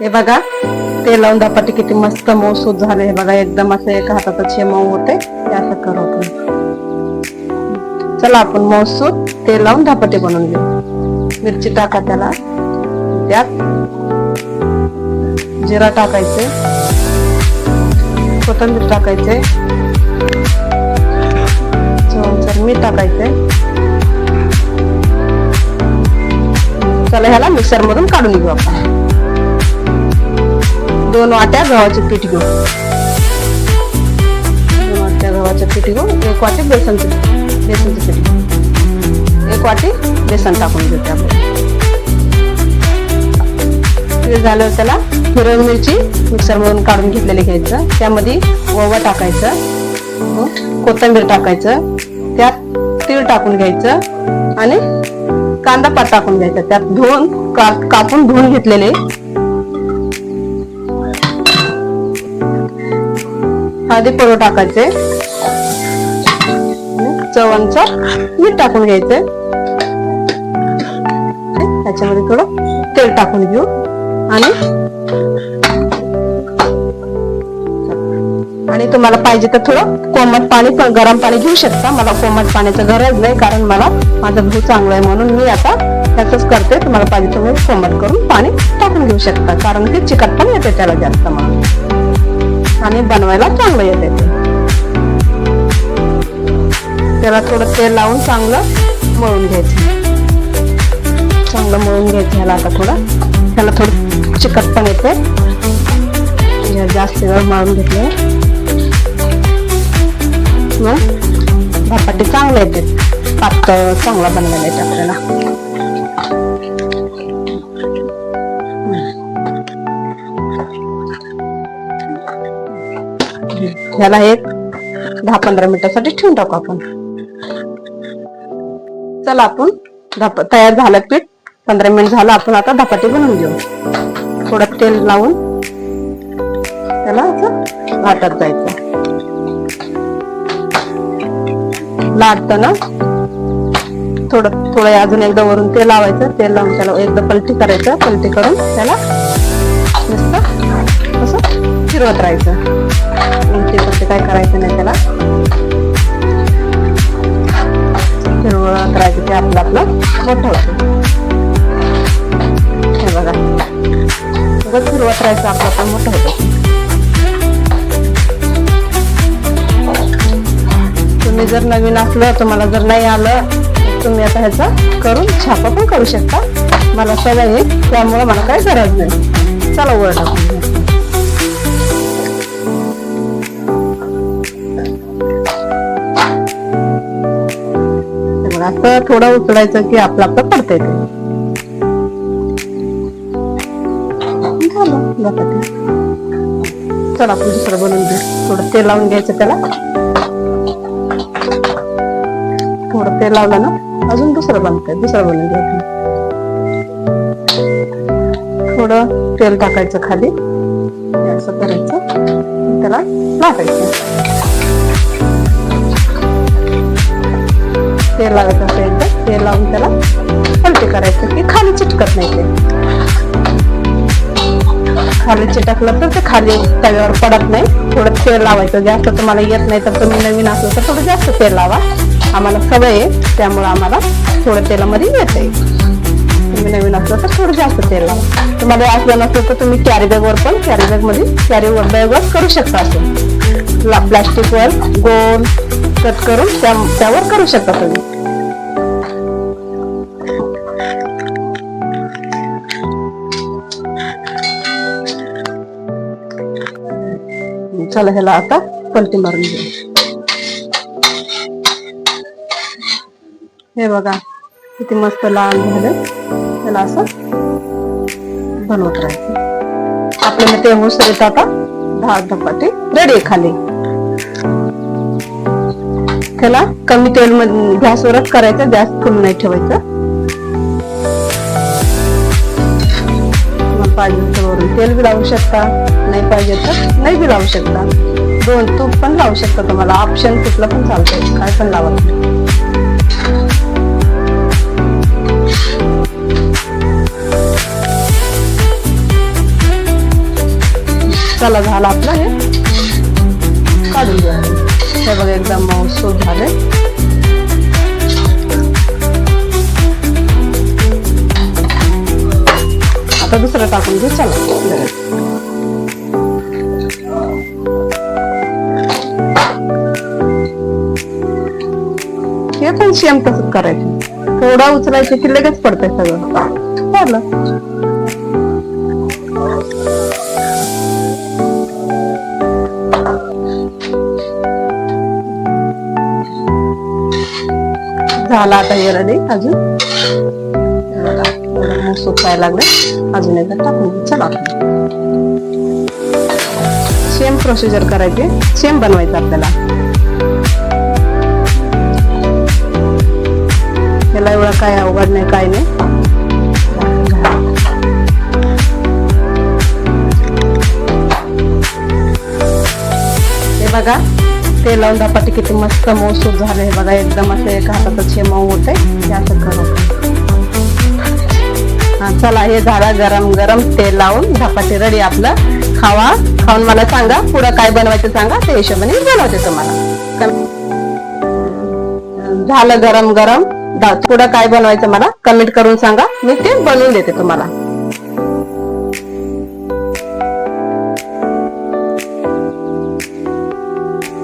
हे बघा ते लावून दापाटी किती मस्त मऊसूत झाले. हे बघा एकदम असं एक हातातच हे मऊ होते. ते असं करत चला आपण मऊसूत ते लावून धपाटे बनवून घेऊ. मिरची टाका त्याला. त्यात जिरा टाकायचे. कोथंबीर टाकायचे. मीठ टाकायचे. चला ह्याला मिक्सर मधून काढून घेऊ आपण. दोन वाट्या गव्हाचे पीठ घेऊ. दोन वाट्या गव्हाचे पीठ घेऊ. एक वाटी बेसनचं बेसनचं पीठ. घेऊ एक वाटी बेसन टाकून घेऊ त्यामध्ये. ते झालं त्याला हिरवी मिरची मिक्सरमधून काढून घेतलेली घ्यायचं. त्यामध्ये ओवा टाकायचं. कोथंबीर कोथिंबीर टाकायचं. त्यात तीळ टाकून घ्यायचं. आणि कांदा पात टाकून घ्यायचा. त्यात धुवून का- कापून धुवून घेतलेले आधी पावडर टाकायचे. आणि चवणचं मीठ टाकून घ्यायचंय त्याच्यामध्ये थोडं तेल टाकून घेऊ. आणि आणि तुम्हाला पाहिजे तर थोडं कोमट पाणी पण गरम पाणी घेऊ शकता. मला कोमट पाण्याचं गरज नाही कारण मला माझा गहू चांगला आहे म्हणून मी आता त्याच करते. तुम्हाला पाहिजे तुम्ही कोमट करून पाणी टाकून घेऊ शकता कारण की चिकट पण येते त्याला जास्त म्हणून आणि बनवायला चांगलं येते. त्याला थोडं तेल लावून चांगलं मळून घ्यायचं. चांगलं मळून घ्यायचं ह्याला आता थोडं. त्याला थोडं चिकट पण येते. जास्त वेळ मळून घेतलं. मग धपाटे चांगले येते. पातळ चांगला बनवायला येते आपल्याला ह्याला एक दहा पंधरा मिनिटासाठी ठेवून टाकू आपण. चला आपण धप तयार झालं पीठ. पंधरा मिनिट झालं आपण आता धपाटे बनवून घेऊ. थोडं तेल लावून त्याला असं लाटत जायचं. लाटताना थोडं थोडं अजून एकदा वरून तेल लावायचं. तेल लावून त्याला एकदा पलटी करायचं. पलटी करून त्याला नुसतं फिरवत राहायचं. उलटी पलटी काय करायचं नाही त्याला? फिरवत राहायचं ते आपलं आपलं मोठं होतं. हे बघा. उगाच फिरवत राहायचं आपलं आपलं मोठं होतं. तुम्ही जर नवीन असलं तुम्हाला जर नाही आलं तुम्ही आता ह्याचा करून छापा पण करू शकता. मला सवय आहे त्यामुळे मला काही गरज नाही. चला वर टाकून घेऊ. असं थोडं उचलायचं की आपलं आपलं पडतंय ते. झालं चला आपण दुसरं बनवून घेऊ. थोडं तेल लावून घ्यायचं त्याला. थोडं तेल लावलं ना अजून दुसरं बनतंय दुसरं बनवून घ्यायचं थोडं तेल टाकायचं खाली. असं करायचं. त्याला लाटायचं. तेल लावायचं असं एकदा तेल लावून त्याला पलटी करायचं की खाली चिटकत नाही ते. खाली चिटकलं तर ते खाली तव्यावर पडत नाही. थोडं तेल लावायचं. जास्त तुम्हाला येत नाही तर तुम्ही नवीन असलं तर थोडं जास्त तेल लावा. आम्हाला सवय आहे त्यामुळं आम्हाला थोडं तेलामध्ये येते. तुम्ही नवीन असलं तर थोडं जास्त तेल लावा. तुम्हाला असलं नसलं तर तुम्ही कॅरी बॅगवर पण कॅरी बॅगमध्ये कॅरी बॅगवर करू शकता असं. प्लास्टिकवर गोल कट करून त्या त्यावर करू शकता तुम्ही. चला ह्याला आता पलटी मारून घेऊ. हे बघा किती मस्त लहान झाले. त्याला असं बनवत राहायचं. आपल्याला ते मुसरीत आता दहा धपाटे रेडी खाली. त्याला कमी तेल मध्ये गॅसवरच करायचं गॅस फुल नाही ठेवायचं. पाहिजे वरून तेल बी लावू शकता नाही पाहिजे तर नाही बी लावू शकता. दोन तूप पण लावू शकता तुम्हाला. ऑप्शन कुठलं पण चालतंय काय पण लावा चला झालं आपलं हे. काढून घ्या. हे बघा एकदम मऊसूत झाले आता दुसरं टाकून घेऊ चला. हे पण सेम तसंच करायचं. थोडा उचलायचं की लगेच पडतंय सगळं. झालं. झाला आता हे नाही अजून? सुकायला लागलं. अजून एकदा टाकून चला. सेम प्रोसिजर करायची. सेम बनवायचं आपल्याला. त्याला एवढं काय अवघड नाही काय नाही. हे बघा. ते लावून धपाटे किती मस्त मऊसूत झाले हे बघा. एकदम असं एका हे मऊ होते असं करू. चला हे झाला गरम गरम तेल लावून धपाटे रेडी आपलं. खावा. खाऊन मला सांगा पुढं काय बनवायचं सांगा त्या हिशोबाने बनवते तुम्हाला. झालं गरम गरम. दा- पुढं काय बनवायचं मला कमेंट करून सांगा. मी ते बनवून देते तुम्हाला.